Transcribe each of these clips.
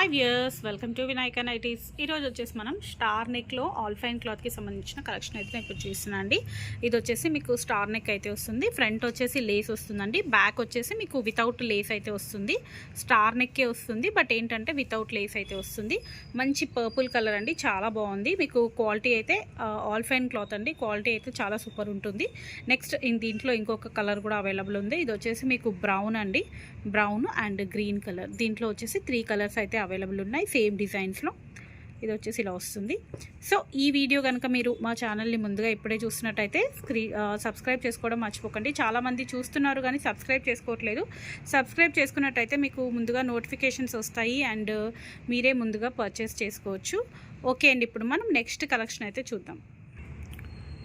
Hi viewers welcome to Vinayaka nighties. ఈరోజు వచ్చేసి మనం స్టార్ నెక్లో ఆల్ ఫైన్ క్లాత్కి సంబంధించిన కలెక్షన్ అయితే నేను ఇప్పుడు చూస్తున్నాను అండి. ఇది వచ్చేసి మీకు స్టార్ నెక్ అయితే వస్తుంది. ఫ్రంట్ వచ్చేసి లేస్ వస్తుందండి. బ్యాక్ వచ్చేసి మీకు వితౌట్ లేస్ అయితే వస్తుంది. స్టార్ నెక్కే వస్తుంది బట్ ఏంటంటే వితౌట్ లేస్ అయితే వస్తుంది. మంచి పర్పుల్ కలర్ అండి. చాలా బాగుంది. మీకు క్వాలిటీ అయితే ఆల్ ఫైన్ క్లాత్ అండి. క్వాలిటీ అయితే చాలా సూపర్ ఉంటుంది. నెక్స్ట్ దీంట్లో ఇంకొక కలర్ కూడా అవైలబుల్ ఉంది. ఇది వచ్చేసి మీకు బ్రౌన్ అండి. Brown and green colour. దీంట్లో వచ్చేసి త్రీ కలర్స్ అయితే అవైలబుల్ ఉన్నాయి సేమ్ డిజైన్స్లో. ఇది వచ్చేసి ఇలా వస్తుంది. సో ఈ వీడియో కనుక మీరు మా ఛానల్ని ముందుగా ఇప్పుడే చూసినట్టయితే స్క్రీ సబ్స్క్రైబ్ చేసుకోవడం మర్చిపోకండి. చాలామంది చూస్తున్నారు కానీ సబ్స్క్రైబ్ చేసుకోవట్లేదు. సబ్స్క్రైబ్ చేసుకున్నట్టయితే మీకు ముందుగా నోటిఫికేషన్స్ వస్తాయి అండ్ మీరే ముందుగా పర్చేస్ చేసుకోవచ్చు. ఓకే అండి ఇప్పుడు మనం నెక్స్ట్ కలెక్షన్ అయితే చూద్దాం.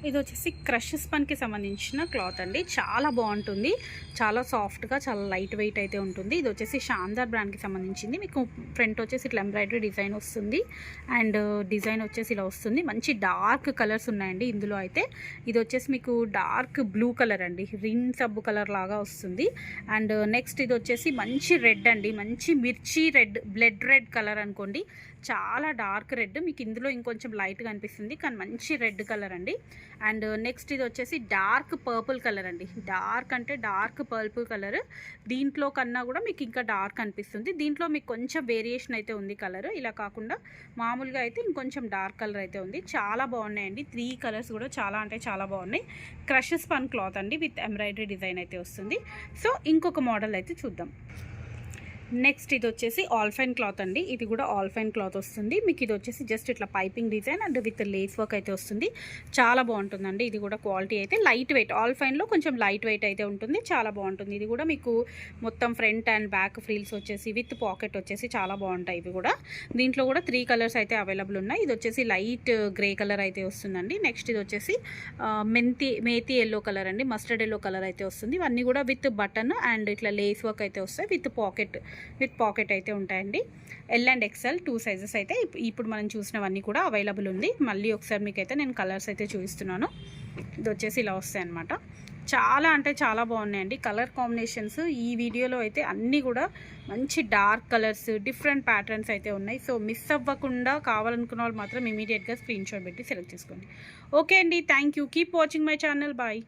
ఇది వచ్చేసి క్రష్ స్పన్కి సంబంధించిన క్లాత్ అండి. చాలా బాగుంటుంది. చాలా సాఫ్ట్గా చాలా లైట్ వెయిట్ అయితే ఉంటుంది. ఇది వచ్చేసి షాందార్ బ్రాండ్కి సంబంధించింది. మీకు ఫ్రంట్ వచ్చేసి ఇట్లా ఎంబ్రాయిడరీ డిజైన్ వస్తుంది. అండ్ డిజైన్ వచ్చేసి ఇలా వస్తుంది. మంచి డార్క్ కలర్స్ ఉన్నాయండి ఇందులో అయితే. ఇది వచ్చేసి మీకు డార్క్ బ్లూ కలర్ అండి. రిన్ సబ్బు కలర్ లాగా వస్తుంది. అండ్ నెక్స్ట్ ఇది వచ్చేసి మంచి రెడ్ అండి. మంచి మిర్చి రెడ్ బ్లడ్ రెడ్ కలర్ అనుకోండి. చాలా డార్క్ రెడ్. మీకు ఇందులో ఇంకొంచెం లైట్గా అనిపిస్తుంది కానీ మంచి రెడ్ కలర్ అండి. అండ్ నెక్స్ట్ ఇది వచ్చేసి డార్క్ పర్పుల్ కలర్ అండి. డార్క్ అంటే డార్క్ పర్పుల్ కలర్. దీంట్లో కన్నా కూడా మీకు ఇంకా డార్క్ అనిపిస్తుంది. దీంట్లో మీకు కొంచెం వేరియేషన్ అయితే ఉంది కలర్. ఇలా కాకుండా మామూలుగా అయితే ఇంకొంచెం డార్క్ కలర్ అయితే ఉంది. చాలా బాగున్నాయండి. త్రీ కలర్స్ కూడా చాలా అంటే చాలా బాగున్నాయి. క్రషెస్ పన్ క్లాత్ అండి విత్ ఎంబ్రాయిడరీ డిజైన్ అయితే వస్తుంది. సో ఇంకొక మోడల్ అయితే చూద్దాం. నెక్స్ట్ ఇది వచ్చేసి ఆల్ఫైన్ క్లాత్ అండి. ఇది కూడా ఆల్ఫైన్ క్లాత్ వస్తుంది. మీకు ఇది వచ్చేసి జస్ట్ ఇట్లా piping design and with lace work అయితే వస్తుంది. చాలా బాగుంటుందండి. ఇది కూడా క్వాలిటీ అయితే లైట్ వెయిట్. ఆల్ఫైన్లో కొంచెం లైట్ వెయిట్ అయితే ఉంటుంది. చాలా బాగుంటుంది. ఇది కూడా మీకు మొత్తం ఫ్రంట్ అండ్ బ్యాక్ ఫ్రీల్స్ వచ్చేసి విత్ పాకెట్ వచ్చేసి చాలా బాగుంటాయి ఇవి కూడా. దీంట్లో కూడా త్రీ కలర్స్ అయితే అవైలబుల్ ఉన్నాయి. ఇది వచ్చేసి లైట్ గ్రే కలర్ అయితే వస్తుందండి. నెక్స్ట్ ఇది వచ్చేసి మెంతి మేతి ఎల్లో కలర్ అండి. మస్టర్డ్ ఎల్లో కలర్ అయితే వస్తుంది. ఇవన్నీ కూడా విత్ బటన్ అండ్ ఇట్లా లేస్ వర్క్ అయితే వస్తాయి. విత్ పాకెట్ విత్ పాకెట్ అయితే ఉంటాయండి. L and XL two sizes అయితే ఇప్పుడు మనం చూసినవన్నీ కూడా అవైలబుల్ ఉంది. మళ్ళీ ఒకసారి మీకు అయితే నేను కలర్స్ అయితే చూపిస్తున్నాను. ఇది వచ్చేసి ఇలా వస్తాయి అనమాట చాలా అంటే చాలా బాగున్నాయండి. కలర్ కాంబినేషన్స్ ఈ వీడియోలో అయితే అన్నీ కూడా మంచి డార్క్ కలర్స్ డిఫరెంట్ ప్యాటర్న్స్ అయితే ఉన్నాయి. సో మిస్ అవ్వకుండా కావాలనుకున్న వాళ్ళు మాత్రం ఇమీడియట్గా స్క్రీన్ షాట్ పెట్టి సెలెక్ట్ చేసుకోండి. ఓకే అండి. Thank you keep watching my channel bye